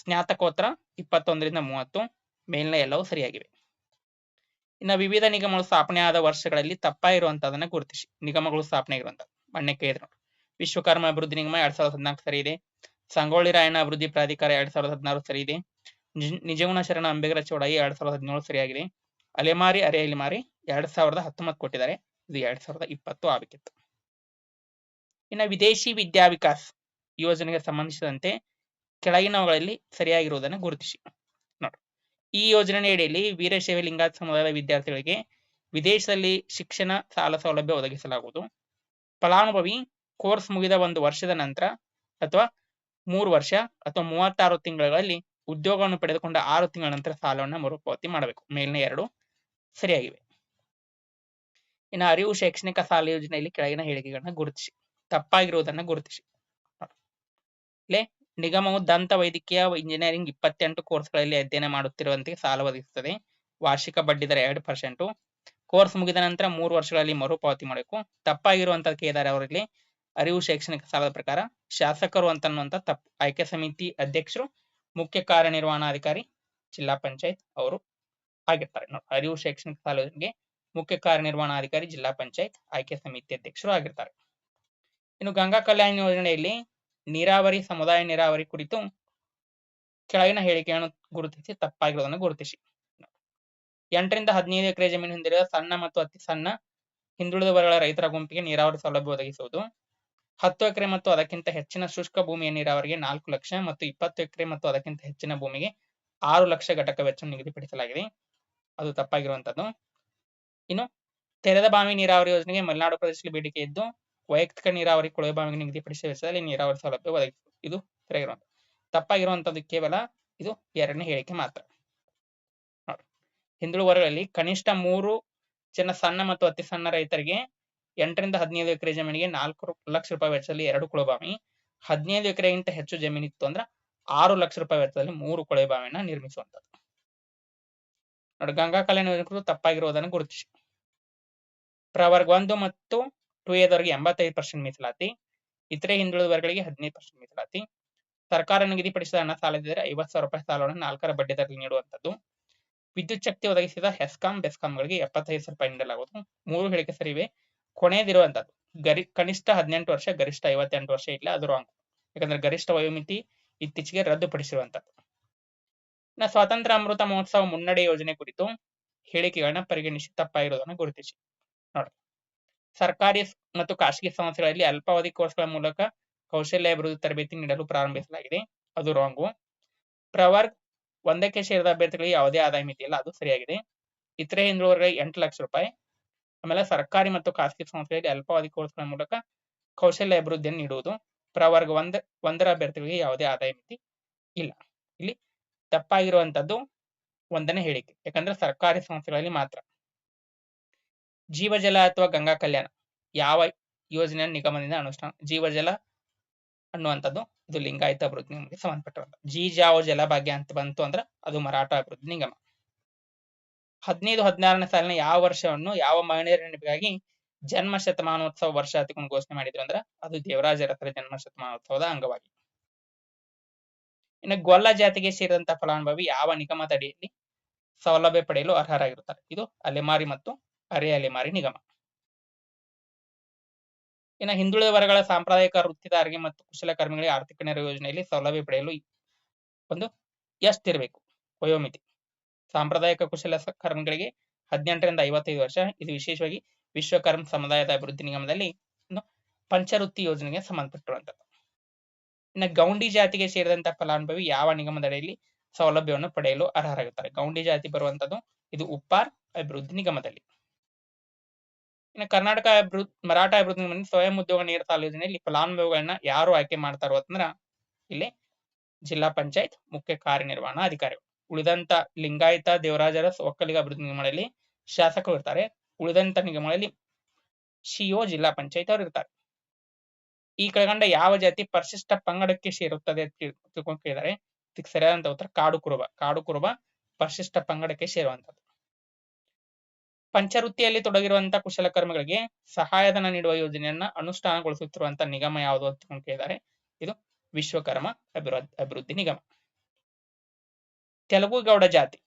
ಸ್ನಾತಕೋತ್ತರ ಇಪ್ಪತ್ತೊಂದರಿಂದ ಮೂವತ್ತು ಮೇಲಿನ ಎಲ್ಲವೂ ಸರಿಯಾಗಿವೆ. ಇನ್ನು ವಿವಿಧ ನಿಗಮಗಳು ಸ್ಥಾಪನೆ ಆದ ವರ್ಷಗಳಲ್ಲಿ ತಪ್ಪಾಗಿರುವಂತದನ್ನ ಗುರುತಿಸಿ. ನಿಗಮಗಳು ಸ್ಥಾಪನೆ ಆಗಿರುವಂತದ್ದು ಮಣ್ಣಕ್ಕೆ ಇದ್ರು ವಿಶ್ವಕರ್ಮ ಅಭಿವೃದ್ಧಿ ನಿಗಮ ಎರಡ್ ಸಾವಿರದ ಹದಿನಾಲ್ಕು ಸರಿ ಇದೆ ಸಂಗೊಳ್ಳಿ ರಾಯಣ್ಣ ಅಭಿವೃದ್ಧಿ ಪ್ರಾಧಿಕಾರ ಎರಡ್ ಸಾವಿರದ ಹದಿನಾರು ಸರಿ ಇದೆ ನಿಜಗುಣ ಶರಣ ಅಂಬೇಗರ ಚೌಡಾಯಿ ಎರಡ್ ಸಾವಿರದ ಹದಿನೇಳು ಸರಿಯಾಗಿದೆ. ಅಲೆಮಾರಿ ಅರೆ ಅಲೆಮಾರಿ ಎರಡ್ ಸಾವಿರದ ಹತ್ತೊಂಬತ್ತು ಕೊಟ್ಟಿದ್ದಾರೆ. ಇದು ಎರಡ್ ಸಾವಿರದ ಇಪ್ಪತ್ತು ಆಗಬೇಕಿತ್ತು. ಇನ್ನು ವಿದೇಶಿ ವಿದ್ಯಾ ವಿಕಾಸ್ ಯೋಜನೆಗೆ ಸಂಬಂಧಿಸಿದಂತೆ ಕೆಳಗಿನವುಗಳಲ್ಲಿ ಸರಿಯಾಗಿರುವುದನ್ನು ಗುರುತಿಸಿ. ಈ ಯೋಜನೆಯಡಿಯಲ್ಲಿ ವೀರಶೈವ ಲಿಂಗಾಯತ ಸಮುದಾಯದ ವಿದ್ಯಾರ್ಥಿಗಳಿಗೆ ವಿದೇಶದಲ್ಲಿ ಶಿಕ್ಷಣ ಸಾಲ ಸೌಲಭ್ಯ ಒದಗಿಸಲಾಗುವುದು. ಫಲಾನುಭವಿ ಕೋರ್ಸ್ ಮುಗಿದ ಒಂದು ವರ್ಷದ ನಂತರ ಅಥವಾ ಮೂರು ವರ್ಷ ಅಥವಾ ಮೂವತ್ತಾರು ತಿಂಗಳಲ್ಲಿ ಉದ್ಯೋಗವನ್ನು ಪಡೆದುಕೊಂಡ ಆರು ತಿಂಗಳ ನಂತರ ಸಾಲವನ್ನು ಮರುಪಾವತಿ ಮಾಡಬೇಕು. ಮೇಲಿನ ಎರಡು ಸರಿಯಾಗಿವೆ. ಇನ್ನು ಅರಿವು ಶೈಕ್ಷಣಿಕ ಸಾಲ ಯೋಜನೆಯಲ್ಲಿ ಕೆಳಗಿನ ಹೇಳಿಕೆಗಳನ್ನ ಗುರುತಿಸಿ. ತಪ್ಪಾಗಿರುವುದನ್ನು ಗುರುತಿಸಿ. ನಿಗಮವು ದಂತ ವೈದ್ಯಕೀಯ ಇಂಜಿನಿಯರಿಂಗ್ ಇಪ್ಪತ್ತೆಂಟು ಕೋರ್ಸ್ಗಳಲ್ಲಿ ಅಧ್ಯಯನ ಮಾಡುತ್ತಿರುವಂತೆ ಸಾಲ ಒದಗಿಸುತ್ತದೆ. ವಾರ್ಷಿಕ ಬಡ್ಡಿ ದರ ಎರಡು ಪರ್ಸೆಂಟು. ಕೋರ್ಸ್ ಮುಗಿದ ನಂತರ ಮೂರು ವರ್ಷಗಳಲ್ಲಿ ಮರುಪಾವತಿ ಮಾಡಬೇಕು. ತಪ್ಪಾಗಿರುವಂತಹ ಕೇದಾರ ಅವರಲ್ಲಿ ಅರಿವು ಶೈಕ್ಷಣಿಕ ಸಾಲದ ಪ್ರಕಾರ. ಶಾಸಕರು ಅಂತನ್ನುವಂತ ತಪ್ಪು ಆಯ್ಕೆ ಸಮಿತಿ ಅಧ್ಯಕ್ಷರು, ಮುಖ್ಯ ಕಾರ್ಯನಿರ್ವಹಣಾಧಿಕಾರಿ, ಜಿಲ್ಲಾ ಪಂಚಾಯತ್ ಅವರು ಆಗಿರ್ತಾರೆ. ನೋಡಿ, ಅರಿವು ಶೈಕ್ಷಣಿಕ ಸಾಲಕ್ಕೆ ಮುಖ್ಯ ಕಾರ್ಯನಿರ್ವಹಣಾಧಿಕಾರಿ, ಜಿಲ್ಲಾ ಪಂಚಾಯತ್, ಆಯ್ಕೆ ಸಮಿತಿ ಅಧ್ಯಕ್ಷರು ಆಗಿರ್ತಾರೆ. ಇನ್ನು ಗಂಗಾ ಕಲ್ಯಾಣ ಯೋಜನೆಯಲ್ಲಿ ನೀರಾವರಿ, ಸಮುದಾಯ ನೀರಾವರಿ ಕುರಿತು ಕೆಳಗಿನ ಹೇಳಿಕೆಯನ್ನು ಗುರುತಿಸಿ ತಪ್ಪಾಗಿರುವುದನ್ನು ಗುರುತಿಸಿ. ಎಂಟರಿಂದ ಹದಿನೈದು ಎಕರೆ ಜಮೀನು ಹೊಂದಿರುವ ಸಣ್ಣ ಮತ್ತು ಅತಿ ಸಣ್ಣ ಹಿಂದುಳಿದ ವರ್ಗಗಳ ರೈತರ ಗುಂಪಿಗೆ ನೀರಾವರಿ ಸೌಲಭ್ಯ ಒದಗಿಸುವುದು. ಹತ್ತು ಎಕರೆ ಮತ್ತು ಅದಕ್ಕಿಂತ ಹೆಚ್ಚಿನ ಶುಷ್ಕ ಭೂಮಿಯ ನೀರಾವರಿಗೆ ನಾಲ್ಕು ಲಕ್ಷ ಮತ್ತು ಇಪ್ಪತ್ತು ಎಕರೆ ಮತ್ತು ಅದಕ್ಕಿಂತ ಹೆಚ್ಚಿನ ಭೂಮಿಗೆ ಆರು ಲಕ್ಷ ಘಟಕ ವೆಚ್ಚ ನಿಗದಿಪಡಿಸಲಾಗಿದೆ. ಅದು ತಪ್ಪಾಗಿರುವಂತದ್ದು. ಇನ್ನು ತೆರೆದ ಬಾವಿ ನೀರಾವರಿ ಯೋಜನೆಗೆ ಮಲೆನಾಡು ಪ್ರದೇಶದಲ್ಲಿ ಬೇಡಿಕೆ ಇದ್ದು ವೈಯಕ್ತಿಕ ನೀರಾವರಿ ಕೊಳವೆ ಬಾವಿಗೆ ನಿಗದಿಪಡಿಸಿದ ವೆಚ್ಚದಲ್ಲಿ ನೀರಾವರಿ ಸೌಲಭ್ಯ ಒದಗಿಸುವುದು ಇದು ಸರಿಯಾಗಿರುವಂತ ತಪ್ಪಾಗಿರುವಂತದ್ದು ಕೇವಲ ಇದು ಎರಡನೇ ಹೇಳಿಕೆ ಮಾತ್ರ. ಹಿಂದುಳುವರೆಗಳಲ್ಲಿ ಕನಿಷ್ಠ ಮೂರು ಜನ ಸಣ್ಣ ಮತ್ತು ಅತಿ ಸಣ್ಣ ರೈತರಿಗೆ ಎಂಟರಿಂದ ಹದಿನೈದು ಎಕರೆ ಜಮೀನಿಗೆ ನಾಲ್ಕು ಲಕ್ಷ ರೂಪಾಯಿ ವೆಚ್ಚದಲ್ಲಿ ಎರಡು ಕೊಳಬಾವಿ ಹದಿನೈದು ಎಕರೆಗಿಂತ ಹೆಚ್ಚು ಜಮೀನಿತ್ತು ಅಂದ್ರೆ ಆರು ಲಕ್ಷ ರೂಪಾಯಿ ವೆಚ್ಚದಲ್ಲಿ ಮೂರು ಕೊಳವೆ ಬಾವಿಯನ್ನ ನಿರ್ಮಿಸುವಂತದ್ದು ನೋಡಿ, ಗಂಗಾ ಕಲ್ಯಾಣ ಯೋಜನೆ ತಪ್ಪಾಗಿರುವುದನ್ನು ಗುರುತಿಸಿ. ಪ್ರವರ್ಗ ಒಂದು ಮತ್ತು ಟು ಎದವರೆಗೆ ಎಂಬತ್ತೈದು ಪರ್ಸೆಂಟ್ ಮೀಸಲಾತಿ, ಇತರೆ ಹಿಂದುಳಿದ ವರ್ಗಗಳಿಗೆ ಹದಿನೈದು ಪರ್ಸೆಂಟ್ ಮೀಸಲಾತಿ. ಸರ್ಕಾರ ನಿಗದಿಪಡಿಸಿದ ಹಣ ಸಾಲದಿದ್ದರೆ ಐವತ್ತು ಸಾವಿರ ರೂಪಾಯಿ ಸಾಲವನ್ನು ನಾಲ್ಕರ ಬಡ್ಡಿ ದರದಲ್ಲಿ ನೀಡುವಂತದ್ದು. ವಿದ್ಯುತ್ ಶಕ್ತಿ ಒದಗಿಸಿದ ಹೆಸ್ಕಾಂ ಬೆಸ್ಕಾಂಗಳಿಗೆ ಎಪ್ಪತ್ತೈದು ಸಾವಿರ ರೂಪಾಯಿ ನೀಡಲಾಗುವುದು. ಮೂರು ಹೇಳಿಕೆ ಸರಿವೆ. ಕೊನೆಯದಿರುವಂತದ್ದು, ಗರಿ, ಕನಿಷ್ಠ ಹದಿನೆಂಟು ವರ್ಷ, ಗರಿಷ್ಠ ಐವತ್ತೆಂಟು ವರ್ಷ ಇಲ್ಲ ಅದು ರಾಂಗ್ ಯಾಕಂದ್ರೆ ಗರಿಷ್ಠ ವಯೋಮಿತಿ ಇತ್ತೀಚೆಗೆ ರದ್ದುಪಡಿಸಿರುವಂತದ್ದು. ನಾ ಸ್ವಾತಂತ್ರ್ಯ ಅಮೃತ ಮಹೋತ್ಸವ ಮುನ್ನಡೆ ಯೋಜನೆ ಕುರಿತು ಹೇಳಿಕೆಗಳನ್ನ ಪರಿಗಣಿಸಿ ತಪ್ಪಾಗಿರುವುದನ್ನು ಗುರುತಿಸಿ. ಸರ್ಕಾರಿ ಮತ್ತು ಖಾಸಗಿ ಸಂಸ್ಥೆಗಳಲ್ಲಿ ಅಲ್ಪಾವಧಿ ಕೋರ್ಸ್ಗಳ ಮೂಲಕ ಕೌಶಲ್ಯ ಅಭಿವೃದ್ಧಿ ತರಬೇತಿ ನೀಡಲು ಪ್ರಾರಂಭಿಸಲಾಗಿದೆ. ಅದು ರಾಂಗು. ಪ್ರವರ್ಗ್ ಒಂದಕ್ಕೆ ಸೇರಿದ ಅಭ್ಯರ್ಥಿಗಳಿಗೆ ಯಾವುದೇ ಆದಾಯ ಮಿತಿ ಇಲ್ಲ. ಅದು ಸರಿಯಾಗಿದೆ. ಇತರೆ ಹಿಂದುಳಿದವರಿಗೆ ಎಂಟು ಲಕ್ಷ ರೂಪಾಯಿ. ಆಮೇಲೆ ಸರ್ಕಾರಿ ಮತ್ತು ಖಾಸಗಿ ಸಂಸ್ಥೆಗಳಲ್ಲಿ ಅಲ್ಪಾವಧಿ ಕೋರ್ಸ್ಗಳ ಮೂಲಕ ಕೌಶಲ್ಯ ಅಭಿವೃದ್ಧಿಯನ್ನು ನೀಡುವುದು. ಪ್ರವರ್ಗ ಒಂದ, ಒಂದರ ಅಭ್ಯರ್ಥಿಗಳಿಗೆ ಯಾವುದೇ ಆದಾಯ ಮಿತಿ ಇಲ್ಲ. ಇಲ್ಲಿ ತಪ್ಪಾಗಿರುವಂತದ್ದು ಒಂದನೇ ಹೇಳಿಕೆ. ಯಾಕಂದ್ರೆ ಸರ್ಕಾರಿ ಸಂಸ್ಥೆಗಳಲ್ಲಿ ಮಾತ್ರ. ಜೀವಜಲ ಅಥವಾ ಗಂಗಾ ಕಲ್ಯಾಣ ಯಾವ ಯೋಜನೆ ನಿಗಮದಿಂದ ಅನುಷ್ಠಾನ? ಜೀವಜಲ ಅನ್ನುವಂಥದ್ದು ಇದು ಲಿಂಗಾಯತ ಅಭಿವೃದ್ಧಿ ನಿಗಮಕ್ಕೆ ಸಂಬಂಧಪಟ್ಟಿರುವಂತ ಜಿ ಜಾವ ಜಲ ಭಾಗ್ಯ ಅಂತ ಬಂತು ಅಂದ್ರೆ ಅದು ಮರಾಠ ಅಭಿವೃದ್ಧಿ ನಿಗಮ. ಹದಿನೈದು, ಹದಿನಾರನೇ ಸಾಲಿನ ಯಾವ ವರ್ಷವನ್ನು ಯಾವ ಮಹಿಳೆಯರ ನೆನಪಿಗಾಗಿ ಜನ್ಮ ಶತಮಾನೋತ್ಸವ ವರ್ಷ ಹತ್ತಿಕೊಂಡು ಘೋಷಣೆ ಮಾಡಿದ್ರು ಅಂದ್ರೆ ಅದು ದೇವರಾಜ ಅರಸರ ಜನ್ಮ ಶತಮಾನೋತ್ಸವದ ಅಂಗವಾಗಿ. ಇನ್ನು ಗೊಲ್ಲ ಜಾತಿಗೆ ಸೇರಿದಂತ ಫಲಾನುಭವಿ ಯಾವ ನಿಗಮದ ಅಡಿಯಲ್ಲಿ ಸೌಲಭ್ಯ ಪಡೆಯಲು ಅರ್ಹರಾಗಿರುತ್ತಾರೆ? ಇದು ಅಲೆಮಾರಿ ಮತ್ತು ಅರೆ ಅಲೆಮಾರಿ ನಿಗಮ. ಇನ್ನು ಹಿಂದುಳಿದ ವರ್ಗಗಳ ಸಾಂಪ್ರದಾಯಿಕ ವೃತ್ತಿದಾರರಿಗೆ ಮತ್ತು ಕುಶಲಕರ್ಮಿಗಳಿಗೆ ಆರ್ಥಿಕ ನೆರವು ಯೋಜನೆಯಲ್ಲಿ ಸೌಲಭ್ಯ ಪಡೆಯಲು ಒಂದು ಎಷ್ಟಿರಬೇಕು ವಯೋಮಿತಿ ಸಾಂಪ್ರದಾಯಿಕ ಕುಶಲ ಕರ್ಮಿಗಳಿಗೆ ಹದಿನೆಂಟರಿಂದ ಐವತ್ತೈದು ವರ್ಷ. ಇದು ವಿಶೇಷವಾಗಿ ವಿಶ್ವಕರ್ಮ ಸಮುದಾಯದ ಅಭಿವೃದ್ಧಿ ನಿಗಮದಲ್ಲಿ ಪಂಚವೃತ್ತಿ ಯೋಜನೆಗೆ ಸಂಬಂಧಪಟ್ಟಿರುವಂತದ್ದು ಇನ್ನು ಗೌಂಡಿ ಜಾತಿಗೆ ಸೇರಿದಂತಹ ಫಲಾನುಭವಿ ಯಾವ ನಿಗಮದಡಿಯಲ್ಲಿ ಸೌಲಭ್ಯವನ್ನು ಪಡೆಯಲು ಅರ್ಹರಾಗುತ್ತಾರೆ? ಗೌಂಡಿ ಜಾತಿ ಬರುವಂತದ್ದು ಇದು ಉಪ್ಪಾರ್ ಅಭಿವೃದ್ಧಿ ನಿಗಮದಲ್ಲಿ. ಇನ್ನು ಕರ್ನಾಟಕ ಅಭಿವೃದ್ಧಿ ಮರಾಠ ಅಭಿವೃದ್ಧಿ ನಿಗಮದಲ್ಲಿ ಸ್ವಯಂ ಉದ್ಯೋಗ ನೀಡ್ತಾ ಯೋಜನೆಯಲ್ಲಿ ಫಲಾನುಭವಿಗಳನ್ನ ಯಾರು ಆಯ್ಕೆ ಮಾಡ್ತಾರೋ ಅಂತಂದ್ರ ಇಲ್ಲಿ ಜಿಲ್ಲಾ ಪಂಚಾಯತ್ ಮುಖ್ಯ ಕಾರ್ಯನಿರ್ವಹಣಾ ಅಧಿಕಾರಿಗಳು. ಉಳಿದಂತ ಲಿಂಗಾಯತ, ದೇವರಾಜರ ಒಕ್ಕಲಿಗ ಅಭಿವೃದ್ಧಿ ನಿಗಮಗಳಲ್ಲಿ ಶಾಸಕರು ಇರ್ತಾರೆ. ಉಳಿದಂತ ನಿಗಮಗಳಲ್ಲಿ ಸಿಒ, ಜಿಲ್ಲಾ ಪಂಚಾಯತ್ ಅವರು ಇರ್ತಾರೆ. ಈ ಕೆಳಗಂಡ ಯಾವ ಜಾತಿ ಪರಿಶಿಷ್ಟ ಪಂಗಡಕ್ಕೆ ಸೇರುತ್ತದೆ ಅಂತ ಕೇಳ್- ತಿಳ್ಕೊಂಡ್ ಕೇಳಿದರೆ ಇದಕ್ಕೆ ಸರಿಯಾದಂತ ಉತ್ತರ ಕಾಡು ಕುರುಬ ಕಾಡು ಕುರುಬ ಪರಿಶಿಷ್ಟ ಪಂಗಡಕ್ಕೆ ಸೇರುವಂತದ್ದು. ಪಂಚವೃತ್ತಿಯಲ್ಲಿ ತೊಡಗಿರುವಂತಹ ಕುಶಲಕರ್ಮಿಗಳಿಗೆ ಸಹಾಯಧನ ನೀಡುವ ಯೋಜನೆಯನ್ನ ಅನುಷ್ಠಾನಗೊಳಿಸುತ್ತಿರುವಂತಹ ನಿಗಮ ಯಾವುದು ಅಂತ ಕೇಳಿದ್ದಾರೆ ಇದು ವಿಶ್ವಕರ್ಮ ಅಭಿವೃದ್ಧಿ ಅಭಿವೃದ್ಧಿ ನಿಗಮ. ತೆಲುಗು ಗೌಡ ಜಾತಿ.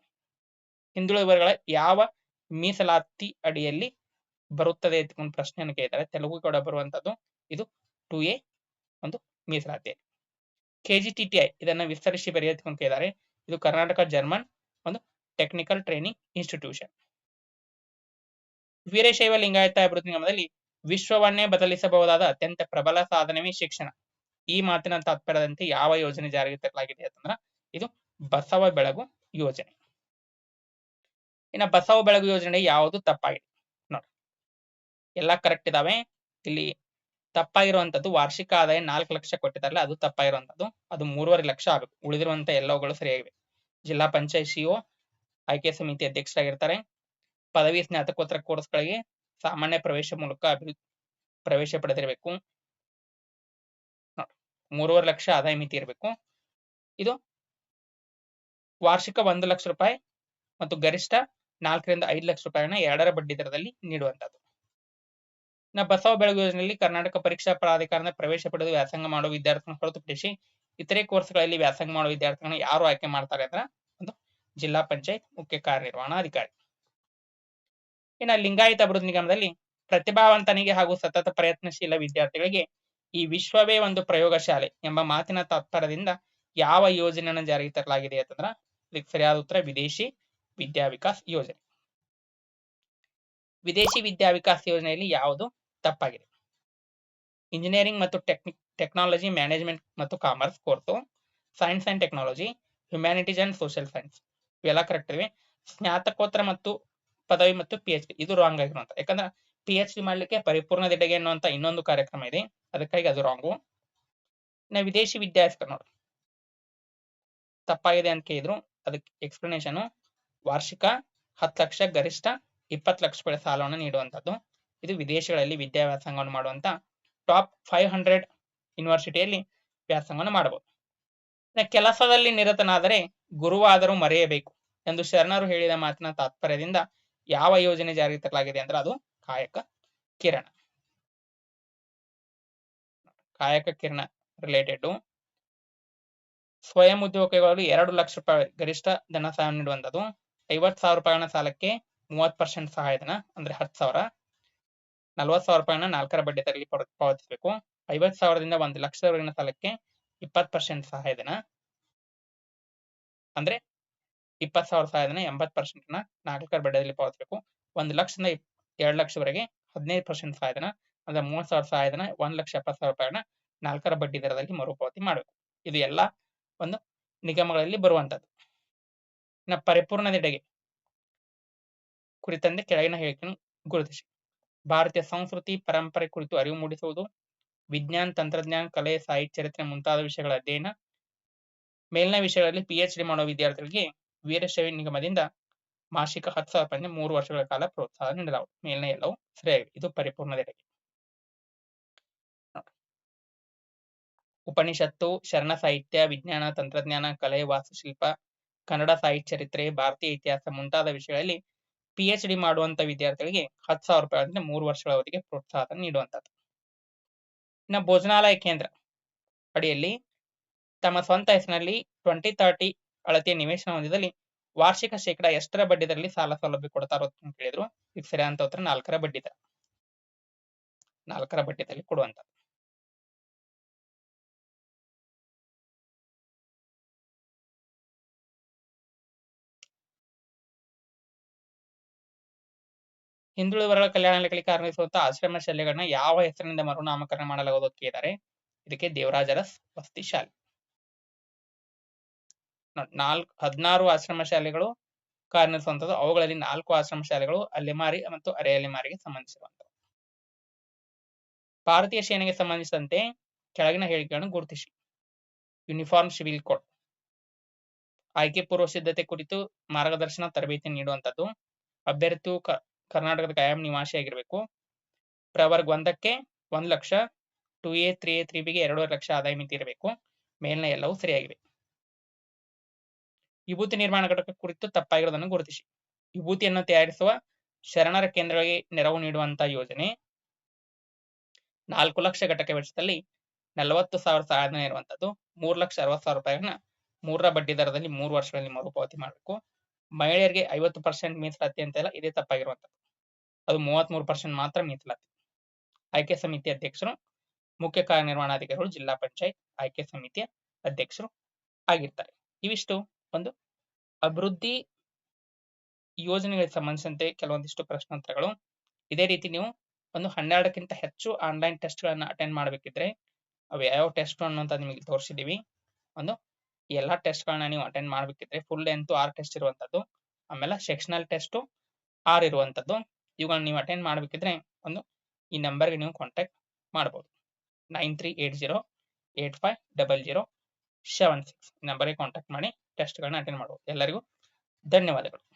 ಹಿಂದುಳಿದ ವರ್ಗಗಳ ಯಾವ ಮೀಸಲಾತಿ ಅಡಿಯಲ್ಲಿ ಬರುತ್ತದೆ ಅಂತ ಪ್ರಶ್ನೆಯನ್ನು ಕೇಳಿದ್ದಾರೆ ತೆಲುಗು ಗೌಡ ಬರುವಂತದ್ದು ಇದು ಟು ಎ ಒಂದು ಮೀಸಲಾತಿ. ಕೆಜಿಟಿಟಿಐ ಇದನ್ನ ವಿಸ್ತರಿಸಿ ಬರೆಯತ್ಕೊಂಡು ಕೇಳಿದ್ದಾರೆ ಇದು ಕರ್ನಾಟಕ ಜರ್ಮನ್ ಒಂದು technical training institution. Veerashaiva Lingayat ಅಭಿವೃದ್ಧಿ ನಿಗಮದಲ್ಲಿ ವಿಶ್ವವನ್ನೇ ಬದಲಿಸಬಹುದಾದ ಅತ್ಯಂತ ಪ್ರಬಲ ಸಾಧನವೇ ಶಿಕ್ಷಣ. ಈ ಮಾತಿನ ತಾತ್ಪರ್ಯದಂತೆ ಯಾವ ಯೋಜನೆ ಜಾರಿಗೆ ತರಲಾಗಿದೆ ಅಂತಂದ್ರ ಇದು ಬಸವ ಬೆಳಗು ಯೋಜನೆ. ಇನ್ನ ಬಸವ ಬೆಳಗು ಯೋಜನೆ ಯಾವುದು ತಪ್ಪಾಗಿದೆ. ನೋಡಿ ಎಲ್ಲಾ ಕರೆಕ್ಟ್ ಇದಾವೆ. ಇಲ್ಲಿ ತಪ್ಪಾಗಿರುವಂತದ್ದು ವಾರ್ಷಿಕ ಆದಾಯ ನಾಲ್ಕು ಲಕ್ಷ ಕೊಟ್ಟಿದ್ದಾರೆ ಅದು ತಪ್ಪಾಗಿರುವಂತದ್ದು. ಅದು ಮೂರುವರೆ ಲಕ್ಷ ಆಗಬೇಕು ಉಳಿದಿರುವಂತ ಎಲ್ಲವುಗಳು ಸರಿಯಾಗಿವೆ. ಜಿಲ್ಲಾ ಪಂಚಾಯತ್ ಸಿಒ ಆಯ್ಕೆ ಸಮಿತಿ ಅಧ್ಯಕ್ಷರಾಗಿರ್ತಾರೆ. ಪದವಿ ಸ್ನಾತಕೋತ್ತರ ಕೋರ್ಸ್ಗಳಿಗೆ ಸಾಮಾನ್ಯ ಪ್ರವೇಶ ಮೂಲಕ ಪ್ರವೇಶ ಪಡೆದಿರಬೇಕು. ಮೂರುವರೆ ಲಕ್ಷ ಆದಾಯ ಮಿತಿ ಇರಬೇಕು. ಇದು ವಾರ್ಷಿಕ ಒಂದು ಲಕ್ಷ ರೂಪಾಯಿ ಮತ್ತು ಗರಿಷ್ಠ ನಾಲ್ಕರಿಂದ ಐದು ಲಕ್ಷ ರೂಪಾಯಿನ ಎರಡರ ಬಡ್ಡಿ ದರದಲ್ಲಿ ನೀಡುವಂತದ್ದು ನಾ ಬಸವ ಬೆಳಗು ಯೋಜನೆಯಲ್ಲಿ ಕರ್ನಾಟಕ ಪರೀಕ್ಷಾ ಪ್ರಾಧಿಕಾರದ ಪ್ರವೇಶ ಪಡೆದು ವ್ಯಾಸಂಗ ಮಾಡುವ ವಿದ್ಯಾರ್ಥಿಗಳನ್ನು ಹೊರತುಪಡಿಸಿ ಇತರೆ ಕೋರ್ಸ್ಗಳಲ್ಲಿ ವ್ಯಾಸಂಗ ಮಾಡುವ ವಿದ್ಯಾರ್ಥಿಗಳನ್ನ ಯಾರು ಆಯ್ಕೆ ಮಾಡ್ತಾರೆ ಅಂದ್ರೆ ಒಂದು ಜಿಲ್ಲಾ ಪಂಚಾಯತ್ ಮುಖ್ಯ ಕಾರ್ಯನಿರ್ವಹಣಾಧಿಕಾರಿ. ಇನ್ನು ಲಿಂಗಾಯತ ಅಭಿವೃದ್ಧಿ ನಿಗಮದಲ್ಲಿ ಪ್ರತಿಭಾವಂತನಿಗೆ ಹಾಗೂ ಸತತ ಪ್ರಯತ್ನಶೀಲ ವಿದ್ಯಾರ್ಥಿಗಳಿಗೆ ಈ ವಿಶ್ವವೇ ಒಂದು ಪ್ರಯೋಗಶಾಲೆ ಎಂಬ ಮಾತಿನ ತಾತ್ಪರ್ಯದಿಂದ ಯಾವ ಯೋಜನೆಯನ್ನು ಜಾರಿಗೆ ತರಲಾಗಿದೆ ಅಂತಂದ್ರ ಇದಕ್ಕೆ ಸರಿಯಾದ ಉತ್ತರ ವಿದೇಶಿ ವಿದ್ಯಾ ವಿಕಾಸ್ ಯೋಜನೆ. ವಿದೇಶಿ ವಿದ್ಯಾ ವಿಕಾಸ್ ಯೋಜನೆಯಲ್ಲಿ ಯಾವುದು ತಪ್ಪಾಗಿದೆ? ಇಂಜಿನಿಯರಿಂಗ್ ಮತ್ತು ಟೆಕ್ನಿಕ್, ಟೆಕ್ನಾಲಜಿ ಮ್ಯಾನೇಜ್ಮೆಂಟ್ ಮತ್ತು commerce course, science and technology, humanities and social science ಇವೆಲ್ಲ ಕರೆಕ್ಟ್ ಇವೆ. ಸ್ನಾತಕೋತ್ತರ ಮತ್ತು ಪದವಿ ಮತ್ತು ಪಿ ಎಚ್ ಡಿ ಇದು ರಾಂಗ್ ಆಗಿರುವಂತ. ಯಾಕಂದ್ರೆ ಪಿ ಎಚ್ ಡಿ ಮಾಡ್ಲಿಕ್ಕೆ ಪರಿಪೂರ್ಣ ದಿಡಗೆ ಅನ್ನುವಂತ ಇನ್ನೊಂದು ಕಾರ್ಯಕ್ರಮ ಇದೆ. ಅದಕ್ಕಾಗಿ ಅದು ರಾಂಗು ನಾ ವಿದೇಶಿ ವಿದ್ಯಾರ್ಥಿ ನೋಡಿ. ತಪ್ಪಾಗಿದೆ ಅಂತ ಕೇಳಿದ್ರು. ಅದಕ್ಕೆ ಎಕ್ಸ್ಪ್ಲನೇಷನ್ ವಾರ್ಷಿಕ ಹತ್ತು ಲಕ್ಷ, ಗರಿಷ್ಠ ಇಪ್ಪತ್ತು ಲಕ್ಷ ರೂಪಾಯಿ ಸಾಲವನ್ನು ನೀಡುವಂತದ್ದು. ಇದು ವಿದೇಶಗಳಲ್ಲಿ ವಿದ್ಯಾಭ್ಯಾಸಂಗವನ್ನು ಮಾಡುವಂತ ಟಾಪ್ ಫೈವ್ ಹಂಡ್ರೆಡ್ ಯೂನಿವರ್ಸಿಟಿಯಲ್ಲಿ ವ್ಯಾಸಂಗವನ್ನು ಮಾಡಬಹುದು. ಕೆಲಸದಲ್ಲಿ ನಿರತನಾದರೆ ಗುರುವಾದರೂ ಮರೆಯಬೇಕು. ಎಂದು ಶರಣರು ಹೇಳಿದ ಮಾತಿನ ತಾತ್ಪರ್ಯದಿಂದ ಯಾವ ಯೋಜನೆ ಜಾರಿಗೆ ತರಲಾಗಿದೆ ಅಂದ್ರೆ ಅದು ಕಾಯಕ ಕಿರಣ. ಕಾಯಕ ಕಿರಣ ರಿಲೇಟೆಡ್ ಸ್ವಯಂ ಉದ್ಯೋಗಗಳು ಎರಡು ಲಕ್ಷ ರೂಪಾಯಿ ಗರಿಷ್ಠ ಧನ ಸಹಾಯ ನೀಡುವಂತದ್ದು. ಐವತ್ ಸಾವಿರ ರೂಪಾಯಿನ ಸಾಲಕ್ಕೆ ಮೂವತ್ ಪರ್ಸೆಂಟ್ ಸಹಾಯಧನ ಅಂದ್ರೆ ಹತ್ತು ಸಾವಿರ. ನಲ್ವತ್ ಸಾವಿರ ರೂಪಾಯಿನ ನಾಲ್ಕರ ಬಡ್ಡಿ ತರಲಿ ಪಾವತಿ- ಪಾವತಿಸಬೇಕು. ಐವತ್ ಸಾವಿರದಿಂದ ಒಂದು ಲಕ್ಷದವರೆಗಿನ ಸಾಲಕ್ಕೆ ಇಪ್ಪತ್ ಪರ್ಸೆಂಟ್ ಸಹಾಯಧನ. ಅಂದ್ರೆ ಇಪ್ಪತ್ ಸಾವಿರ ಸಹಾಯಧನ ಎಂಬತ್ ಪರ್ಸೆಂಟ್ನ ನಾಲ್ಕರ ಬಡ್ಡಿಯಲ್ಲಿ ಪಾವತಿಸಬೇಕು. ಒಂದು ಲಕ್ಷದಿಂದ ಎರಡು ಲಕ್ಷವರೆಗೆ ಹದಿನೈದು ಪರ್ಸೆಂಟ್ ಸಹಾಯಧನ ಅಂದ್ರೆ ಮೂವತ್ ಸಾವಿರ ಸಹಾಯಧನ ಒಂದ್ ಲಕ್ಷ ಎಪ್ಪತ್ ಸಾವಿರ ರೂಪಾಯಿನ ನಾಲ್ಕರ ಬಡ್ಡಿ ದರದಲ್ಲಿ ಮರುಪಾವತಿ ಮಾಡಬೇಕು. ಇದು ಎಲ್ಲ ಒಂದು ನಿಗಮಗಳಲ್ಲಿ ಬರುವಂತದ್ದು ಇನ್ನ ಪರಿಪೂರ್ಣದೆಡೆಗೆ ಕುರಿತಂತೆ ಕೆಳಗಿನ ಹೇಳಿಕೆಯನ್ನು ಗುರುತಿಸಿ. ಭಾರತೀಯ ಸಂಸ್ಕೃತಿ, ಪರಂಪರೆ ಕುರಿತು ಅರಿವು ಮೂಡಿಸುವುದು, ವಿಜ್ಞಾನ, ತಂತ್ರಜ್ಞಾನ, ಕಲೆ, ಸಾಹಿತ್ಯ, ಚರಿತ್ರೆ ಮುಂತಾದ ವಿಷಯಗಳ ಅಧ್ಯಯನ, ಮೇಲಿನ ವಿಷಯಗಳಲ್ಲಿ ಪಿಎಚ್ ಡಿ ಮಾಡುವ ವಿದ್ಯಾರ್ಥಿಗಳಿಗೆ ವೀರಶೈವ ನಿಗಮದಿಂದ ಮಾಸಿಕ ಹತ್ತು ಸಾವಿರ ರೂಪಾಯಿ ಮೂರು ವರ್ಷಗಳ ಕಾಲ ಪ್ರೋತ್ಸಾಹ ನೀಡಲಾಗುವುದು. ಮೇಲಿನ ಎಲ್ಲವೂ ಸರಿಯಾಗಿವೆ ಇದು ಪರಿಪೂರ್ಣದೆಡೆಗೆ ಉಪನಿಷತ್ತು, ಶರಣ ಸಾಹಿತ್ಯ, ವಿಜ್ಞಾನ, ತಂತ್ರಜ್ಞಾನ, ಕಲೆ, ವಾಸ್ತುಶಿಲ್ಪ, ಕನ್ನಡ ಸಾಹಿತ್ಯ ಚರಿತ್ರೆ, ಭಾರತೀಯ ಇತಿಹಾಸ ಮುಂತಾದ ವಿಷಯಗಳಲ್ಲಿ ಪಿಎಚ್ ಡಿ ಮಾಡುವಂತ ವಿದ್ಯಾರ್ಥಿಗಳಿಗೆ ಹತ್ತು ಸಾವಿರ ರೂಪಾಯಿ ಮೂರು ಅವಧಿಗೆ ಪ್ರೋತ್ಸಾಹ ನೀಡುವಂತದ್ದು ಇನ್ನು ಭೋಜನಾಲಯ ಕೇಂದ್ರ ಅಡಿಯಲ್ಲಿ ತಮ್ಮ ಸ್ವಂತ ಹೆಸರಿನಲ್ಲಿ ಟ್ವೆಂಟಿ ತರ್ಟಿ ಅಳತೆಯ ನಿವೇಶನ ಹೊಂದಿದಲ್ಲಿ ವಾರ್ಷಿಕ ಶೇಕಡ ಎಷ್ಟರ ಬಡ್ಡಿ ದರದಲ್ಲಿ ಸಾಲ ಸೌಲಭ್ಯ ಕೊಡ್ತಾರೋ ಅಂತ ಕೇಳಿದ್ರು. ಈಗ ಅಂತ ಉತ್ತರ ನಾಲ್ಕರ ಬಡ್ಡಿ ದರ ನಾಲ್ಕರ ಬಡ್ಡಿ ದರದಲ್ಲಿ ಕೊಡುವಂತ. ಹಿಂದುಳಿದ ವರ್ಗ ಕಲ್ಯಾಣ ಕಾರ್ಯನಿರ್ವಹಿಸುವಂತಹ ಆಶ್ರಮ ಶಾಲೆಗಳನ್ನ ಯಾವ ಹೆಸರಿನಿಂದ ಮರುನಾಮಕರಣ ಮಾಡಲಾಗುವುದು ಕೇಳಿದ್ದಾರೆ ಇದಕ್ಕೆ ದೇವರಾಜರ ವಸತಿ ಶಾಲೆ. ನಾಲ್ಕು ಹದಿನಾರು ಆಶ್ರಮ ಶಾಲೆಗಳು ಕಾರ್ಯನಿರ್ವಹಿಸುವಂತದ್ದು ಅವುಗಳಲ್ಲಿ ನಾಲ್ಕು ಆಶ್ರಮ ಶಾಲೆಗಳು ಅಲೆಮಾರಿ ಮತ್ತು ಅರೆ ಅಲೆಮಾರಿಗೆ ಸಂಬಂಧಿಸಿರುವಂತವು ಭಾರತೀಯ ಸೇನೆಗೆ ಸಂಬಂಧಿಸಿದಂತೆ ಕೆಳಗಿನ ಹೇಳಿಕೆಗಳನ್ನು ಗುರುತಿಸಿ. Uniform civil code. ಆಯ್ಕೆ ಪೂರ್ವ ಸಿದ್ಧತೆ ಕುರಿತು ಮಾರ್ಗದರ್ಶನ, ತರಬೇತಿ ನೀಡುವಂತದ್ದು ಅಭ್ಯರ್ಥಿಯು ಕರ್ನಾಟಕದ ಕಾಯಂ ನಿವಾಸಿಯಾಗಿರ್ಬೇಕು. ಪ್ರವರ್ಗ ಒಂದಕ್ಕೆ ಒಂದ್ lakh, two A, three A, three ಬಿಗೆ ಎರಡೂವರೆ ಲಕ್ಷ ಆದಾಯ ಮಿತಿ ಇರಬೇಕು ಮೇಲಿನ ಎಲ್ಲವೂ ಸರಿಯಾಗಿವೆ. ವಿಭೂತಿ ನಿರ್ಮಾಣ ಘಟಕ ಕುರಿತು ತಪ್ಪಾಗಿರೋದನ್ನು ಗುರುತಿಸಿ. ವಿಭೂತಿಯನ್ನು ತಯಾರಿಸುವ ಶರಣರ ಕೇಂದ್ರಗಳಿಗೆ ನೆರವು ನೀಡುವಂತಹ ಯೋಜನೆ. ನಾಲ್ಕು ಲಕ್ಷ ಘಟಕ ವೆಚ್ಚದಲ್ಲಿ ನಲವತ್ತು ಸಾವಿರ ಸಹಾಯಧನ ಇರುವಂತದ್ದು ಮೂರು ಲಕ್ಷ ಅರವತ್ತು ಸಾವಿರ ರೂಪಾಯಿನ ಮೂರರ ಬಡ್ಡಿ ದರದಲ್ಲಿ ಮೂರು ವರ್ಷಗಳಲ್ಲಿ ಮರುಪಾವತಿ ಮಾಡಬೇಕು. ಮಹಿಳೆಯರಿಗೆ ಐವತ್ತು ಪರ್ಸೆಂಟ್ ಮೀಸಲಾತಿ ಅಂತೆಲ್ಲ ಇದೇ ತಪ್ಪಾಗಿರುವಂತದ್ದು. ಅದು ಮೂವತ್ಮೂರು ಪರ್ಸೆಂಟ್ ಮಾತ್ರ ಮೀಸಲಾತಿ. ಆಯ್ಕೆ ಸಮಿತಿ ಅಧ್ಯಕ್ಷರು, ಮುಖ್ಯ ಕಾರ್ಯನಿರ್ವಹಣಾಧಿಕಾರಿಗಳು, ಜಿಲ್ಲಾ ಪಂಚಾಯತ್ ಆಯ್ಕೆ ಸಮಿತಿಯ ಅಧ್ಯಕ್ಷರು ಆಗಿರ್ತಾರೆ. ಇವಿಷ್ಟು. ಒಂದು ಅಭಿವೃದ್ಧಿ ಯೋಜನೆಗಳಿಗೆ ಸಂಬಂಧಿಸಿದಂತೆ ಕೆಲವೊಂದಿಷ್ಟು ಪ್ರಶ್ನೋತ್ತರಗಳು. ಇದೇ ರೀತಿ ನೀವು ಒಂದು ಹನ್ನೆರಡಕ್ಕಿಂತ ಹೆಚ್ಚು ಆನ್ಲೈನ್ ಟೆಸ್ಟ್ ಗಳನ್ನ ಅಟೆಂಡ್ ಮಾಡಬೇಕಿದ್ರೆ ಅವು ಯಾವ ಟೆಸ್ಟ್ ಅಂತ ನಿಮಗೆ ತೋರಿಸಿದೀವಿ. ಒಂದು ಎಲ್ಲಾ ಟೆಸ್ಟ್ ಗಳನ್ನ ನೀವು ಅಟೆಂಡ್ ಮಾಡಬೇಕಿದ್ರೆ ಫುಲ್ ಲೆಂತ್ ಆರ್ ಟೆಸ್ಟ್ ಇರುವಂತದ್ದು, ಆಮೇಲೆ ಸೆಕ್ಷನಲ್ ಟೆಸ್ಟ್ ಆರ್ ಇರುವಂತದ್ದು. ಇವುಗಳನ್ನ ನೀವು ಅಟೆಂಡ್ ಮಾಡಬೇಕಿದ್ರೆ ಒಂದು ಈ ನಂಬರ್ಗೆ ನೀವು ಕಾಂಟ್ಯಾಕ್ಟ್ ಮಾಡಬಹುದು nine three eight zero eight five double zero seven six ನಂಬರ್ಗೆ ಕಾಂಟ್ಯಾಕ್ಟ್ ಮಾಡಿ. ಟೆಸ್ಟ್ಗಳನ್ನ ಅಟೆಂಡ್ ಮಾಡಬಹುದು ಎಲ್ಲರಿಗೂ ಧನ್ಯವಾದಗಳು.